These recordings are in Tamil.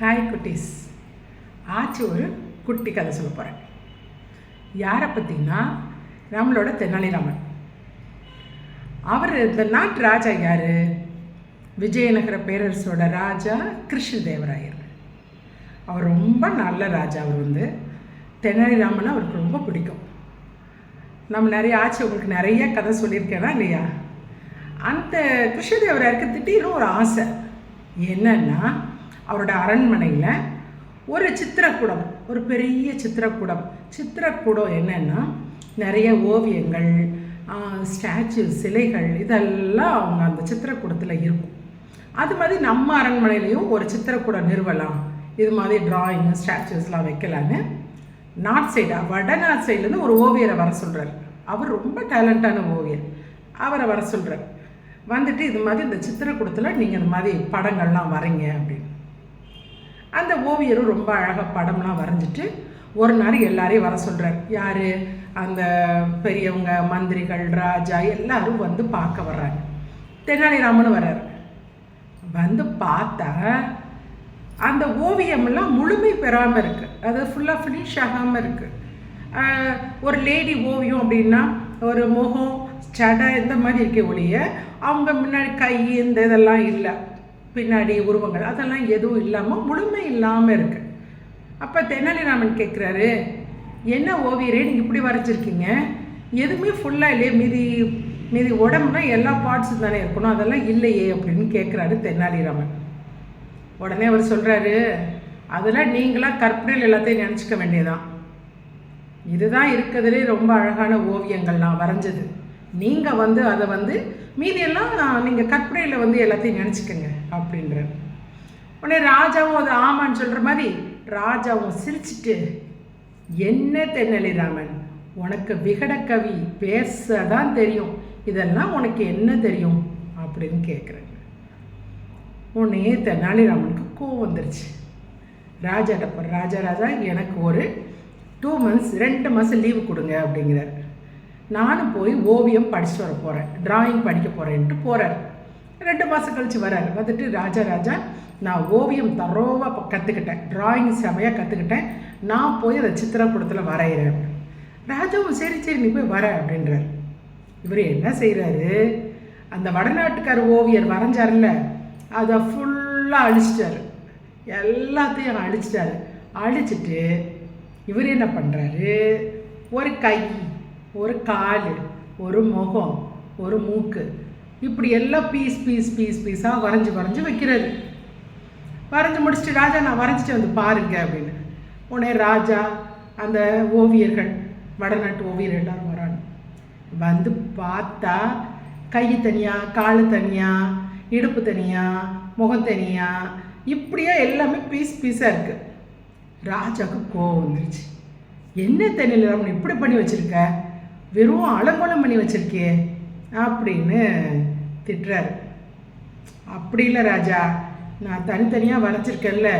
ஹாய் குட்டீஸ். ஆச்சு ஒரு குட்டி கதை சொல்ல போகிறேன் யாரை பற்றினா நம்மளோட தெனாலிராமன் அவர் இந்த நாட்டு ராஜா யார்? விஜயநகர பேரரசோட ராஜா கிருஷ்ணதேவராயர். அவர் ரொம்ப நல்ல ராஜா அவர் வந்து. தெனாலிராமன் அவருக்கு ரொம்ப பிடிக்கும். நம்ம நிறைய ஆச்சு உங்களுக்கு நிறைய கதை சொல்லியிருக்கேனா இல்லையா? அந்த கிருஷ்ணதேவராயருக்கு திடீர்னு ஒரு ஆசை. என்னன்னா அவரோட அரண்மனையில் ஒரு சித்திரக்கூடம் ஒரு பெரிய சித்திரக்கூடம். சித்திரக்கூடம் என்னன்னா நிறைய ஓவியங்கள் ஸ்டாச்சு சிலைகள் இதெல்லாம் அவங்க அந்த சித்திரக்கூடத்தில் இருக்கும். அது மாதிரி நம்ம அரண்மனையிலையும் ஒரு சித்திரக்கூடம் நிறுவலாம். இது மாதிரி டிராயிங்கு ஸ்டாச்சுஸ்லாம் வைக்கலான்னு. நார்த் சைடு வட சைட்லேருந்து ஒரு ஓவியரை வர சொல்கிறார் அவர் ரொம்ப டேலண்டான ஓவியர். அவரை வர சொல்கிறார் வந்துட்டு இது மாதிரி இந்த சித்திரக்கூடத்தில் நீங்கள் இந்த மாதிரி படங்கள்லாம் வரீங்க அப்படின்னு. அந்த ஓவியரும் ரொம்ப அழகாக படம்லாம் வரைஞ்சிட்டு ஒரு நாள் எல்லாரையும் வர சொல்கிறார் யார்? அந்த பெரியவங்க மந்திரிகள் ராஜா எல்லாரும் வந்து பார்க்க வர்றாங்க. தெனாலிராமன் வர்றார். வந்து பார்த்தா அந்த ஓவியமெல்லாம் முழுமை பெறாமல் இருக்குது அது ஃபுல்லாக ஃபினிஷ் ஆகாமல் இருக்குது ஒரு லேடி ஓவியம் அப்படின்னா ஒரு முகம் சடை இந்த மாதிரி இருக்க ஒழிய அவங்க முன்னாடி கை இந்த இதெல்லாம் இல்லை. பின்னாடி உருவங்கள் அதெல்லாம் எதுவும் இல்லாமல் முழுமை இல்லாமல் இருக்குது அப்போ தெனாலிராமன் கேட்குறாரு என்ன ஓவியரே நீங்கள் இப்படி வரைச்சிருக்கீங்க எதுவுமே ஃபுல்லாக இல்லையே மீதி மீதி உடம்புனா எல்லா பார்ட்ஸும் தானே இருக்கணும் அதெல்லாம் இல்லையே அப்படின்னு கேட்குறாரு தென்னாலிராமன். உடனே அவர் சொல்கிறாரு அதெல்லாம் நீங்களாக கற்பனையில் எல்லாத்தையும் நினச்சிக்க வேண்டியதான் இதுதான் இருக்கிறதுலே ரொம்ப அழகான ஓவியங்கள் நான் வரைஞ்சது. நீங்கள் வந்து அதை வந்து மீதியெல்லாம் நீங்கள் கற்பனையில் வந்து எல்லாத்தையும் நினச்சிக்கோங்க அப்படின்ற. உடனே ராஜாவும் அது ஆமான்னு சொல்கிற மாதிரி ராஜாவும் சிரிச்சிட்டு என்ன தென்னலிராமன் உனக்கு விகடக்கவி பேச தான் தெரியும். இதெல்லாம் உனக்கு என்ன தெரியும்? அப்படின்னு கேட்குறேன் உடனே தென்னாலிராமனுக்கு கோவம் வந்துருச்சு. ராஜாட்ட போகிற ராஜா ராஜா எனக்கு ஒரு டூ மந்த்ஸ் ரெண்டு மாதம் லீவு கொடுங்க அப்படிங்கிறார். நானும் போய் ஓவியம் படிச்சுட்டு வர போகிறேன் டிராயிங் படிக்க போகிறேன்ட்டு போகிறார் ரெண்டு மாதம் கழித்து வரார். வந்துட்டு ராஜா ராஜா நான் ஓவியம் தரோவாக கற்றுக்கிட்டேன் டிராயிங் செமையாக கற்றுக்கிட்டேன் நான் போய் அதை சித்திரக்கூடத்தில் வரைகிறேன் ராஜாவும் சரி சரி நீ போய் வர அப்படின்றார். இவர் என்ன செய்கிறாரு அந்த வடநாட்டுக்கார ஓவியர் வரைஞ்சார்ல அதை ஃபுல்லாக அழிச்சிட்டாரு. எல்லாத்தையும் அழிச்சிட்டாரு. அழிச்சிட்டு இவர் என்ன பண்ணுறாரு ஒரு கை ஒரு கால் ஒரு முகம் ஒரு மூக்கு. இப்படி எல்லாம் பீஸ் பீஸ் பீஸ் பீஸாக வரைஞ்சி வரைஞ்சி வைக்கிறது. வரைஞ்சி முடிச்சுட்டு ராஜா நான் வரைஞ்சிட்டு வந்து பாருங்க அப்படின்னு. உடனே ராஜா அந்த ஓவியர்கள் வடநாட்டு ஓவியர் எல்லாரும் வராங்க. வந்து பார்த்தா கை தனியாக கால் தனியாக இடுப்பு தனியாக முகம் தனியாக இப்படியே எல்லாமே பீஸ் பீஸாக இருக்குது ராஜாவுக்கு கோவம் வந்துருச்சு. என்ன தண்ணியில் நம்ம இப்படி பண்ணி வச்சுருக்க? வெறும் அலங்கோலம் பண்ணி வச்சுருக்கே அப்படின்னு திட்டுறாரு. அப்படி இல்லை ராஜா நான் தனித்தனியாக வரைச்சிருக்கேன்ல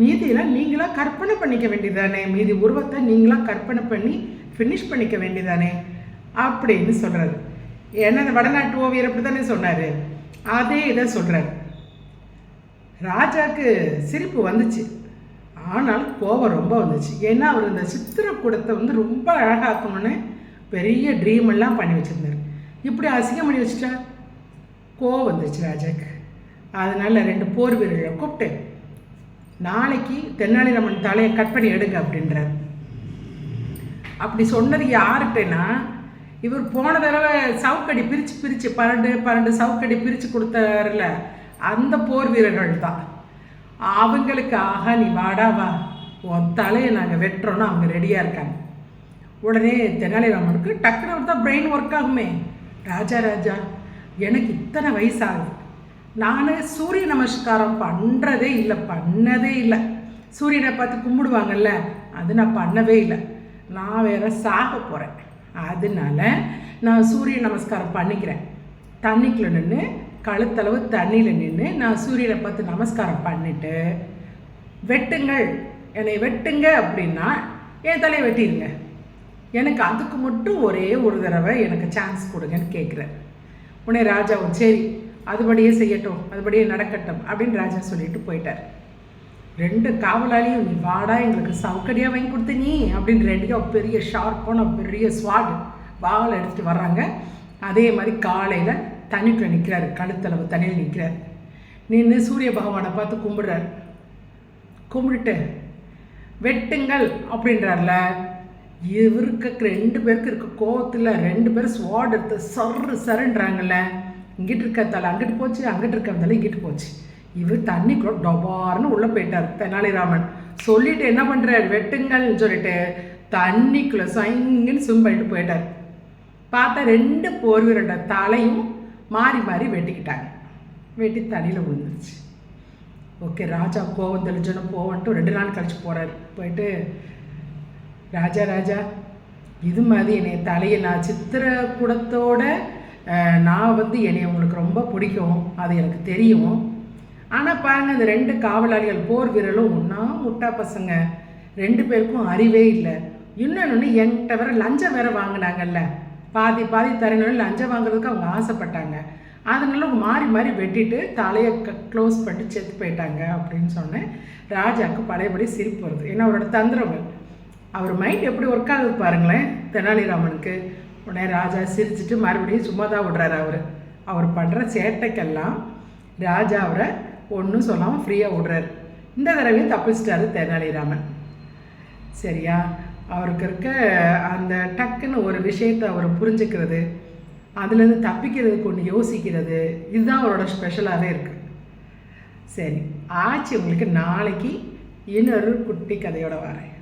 மீதியெல்லாம் நீங்களாக கற்பனை பண்ணிக்க வேண்டியதானே மீதி உருவத்தை நீங்களாக கற்பனை பண்ணி ஃபினிஷ் பண்ணிக்க வேண்டியதானே அப்படின்னு சொல்கிறாரு ஏன்னா அந்த வடநாட்டு ஓவியர் அப்படி தானே சொன்னார்? அதே இதை சொல்கிறார் ராஜாவுக்கு சிரிப்பு வந்துச்சு. ஆனால் கோபம் ரொம்ப வந்துச்சு. ஏன்னா அவர் இந்த சித்திரக்கூடத்தை வந்து ரொம்ப அழகாக்கணும்னு பெரிய ட்ரீம் எல்லாம் பண்ணி வச்சுருந்தார். இப்படி அசிங்கம் பண்ணி வச்சுட்டா? கோவம் வந்துச்சு ராஜாக்கு. அதனால் ரெண்டு போர் வீரர்களை கூப்பிட்டு நாளைக்கு தென்னாலிராமன் தலையை கட் பண்ணி எடுங்க அப்படின்றார். அப்படி சொன்னது யார்கிட்டனா இவர் போன தடவை சவுக்கடி பிரித்து பிரித்து பன்னெண்டு பன்னெண்டு சவுக்கடி பிரித்து கொடுத்தாருல அந்த போர் வீரர்கள் தான். அவங்களுக்கு ஆஹா நீ வாடா வா. உன் தலையை நாங்கள் வெட்டுறோன்னு அவங்க ரெடியாக இருக்காங்க. உடனே தெனாலிராமனுக்கு டக்குனு தான் பிரெயின் ஒர்க் ஆகுமே. ராஜா ராஜா எனக்கு இத்தனை வயசாகுது. நான் சூரிய நமஸ்காரம் பண்ணுறதே இல்லை பண்ணதே இல்லை. சூரியனை பார்த்து கும்பிடுவாங்கல்ல அது நான் பண்ணவே இல்லை. நான் வேற சாக போகிறேன் அதனால நான் சூரிய நமஸ்காரம் பண்ணிக்கிறேன். தண்ணிக்குள்ள நின்று கழுத்தளவு தண்ணியில் நின்று நான் சூரியனை பார்த்து நமஸ்காரம் பண்ணிட்டு வெட்டுங்கள். என்னை வெட்டுங்க அப்படின்னா என் தலையை வெட்டிடுங்க எனக்கு அதுக்கு மட்டும் ஒரே ஒரு தடவை எனக்கு சான்ஸ் கொடுங்கன்னு கேட்குறேன் உடனே ராஜாவும் சரி அதுபடியே செய்யட்டும் அதுபடியே நடக்கட்டும் அப்படின்னு ராஜா சொல்லிட்டு போயிட்டார். ரெண்டு காவலாளியும் நீ வாடா எங்களுக்கு சவுக்கடியாக வாங்கி கொடுத்து நீ அப்படின்னு ரெண்டையும் பெரிய ஷார்ப்பான பெரிய ஸ்வாட் வாவல் எடுத்துகிட்டு வர்றாங்க. அதே மாதிரி காலையில் தண்ணிக்குள்ள நிற்கிறாரு கழுத்தளவு தண்ணியில் நிற்கிறார் நின்று சூரிய பகவானை பார்த்து கும்பிடுறாரு. கும்பிட்டுட்டு வெட்டுங்கள் அப்படின்றார்ல. இவருக்கு ரெண்டு பேருக்கு இருக்க கோவத்தில் ரெண்டு பேரும் ஸ்வாட் எடுத்து சர்ரு சருன்றாங்கல்ல. இங்கிட்டு இருக்க தலை அங்கிட்டு போச்சு அங்கிட்டு இருக்க தலை இங்கிட்டு போச்சு. இவர் தண்ணிக்குள்ள டொபார்னு உள்ளே போயிட்டார் தெனாலிராமன். சொல்லிட்டு என்ன பண்ணுறாரு வெட்டுங்கள்னு சொல்லிட்டு தண்ணிக்குள்ளே சைங்கன்னு ஸ்விம் பண்ணிட்டு போயிட்டார். பார்த்தா ரெண்டு போர்வீரோட தலையும் மாறி மாறி வெட்டிக்கிட்டாங்க. வெட்டி தண்ணியில் விழுந்துருச்சு. ஓகே ராஜா கோவம் தெளிஞ்சோன்னு போவன்ட்டு ரெண்டு நாள் கழிச்சு போகிறாரு போயிட்டு ராஜா ராஜா இது மாதிரி என்னை தலையை நான் சித்திர கூடத்தோட நான் வந்து என்னை உங்களுக்கு ரொம்ப பிடிக்கும். அது எனக்கு தெரியும். ஆனால் பாருங்கள் இந்த ரெண்டு காவலாளிகள் போர் வீரலும் ஒன்றா முட்டா பசங்க. ரெண்டு பேருக்கும் அறிவே இல்லை. இன்னொன்று என்கிட்ட வேற லஞ்சம் வேற வாங்கினாங்கல்ல. பாதி பாதி தரணும்னு லஞ்சம் வாங்குறதுக்கு அவங்க ஆசைப்பட்டாங்க. அதனால அவங்க மாறி மாறி வெட்டிட்டு தலையை க்ளோஸ் பண்ணிட்டு செத்து போயிட்டாங்க அப்படின்னு சொன்னேன். ராஜாவுக்கு பழையபடி சிரிப்பு வருது. ஏன்னா அவரோட தந்திரங்கள். அவர் மைண்ட் எப்படி ஒர்க் ஆகுது பாருங்களேன். தெனாலிராமனுக்கு. உடனே ராஜா சிரிச்சிட்டு மறுபடியும் சும்மா தான் விடுறாரு அவர். அவர் பண்ணுற சேட்டைக்கெல்லாம் ராஜா அவரை ஒன்றும் சொல்லாமல் ஃப்ரீயாக விடுறாரு இந்த தடவையும் தப்பிச்சிட்டாரு தெனாலிராமன். சரியா? அவருக்கு இருக்க அந்த டக்குன்னு ஒரு விஷயத்தை அவர் புரிஞ்சுக்கிறது அதுலேருந்து தப்பிக்கிறதுக்கு ஒன்று யோசிக்கிறது இதுதான் அவரோட ஸ்பெஷலாகவே இருக்குது சரி ஆச்சு. உங்களுக்கு நாளைக்கு இன்னொரு குட்டி கதையோட வரேன்.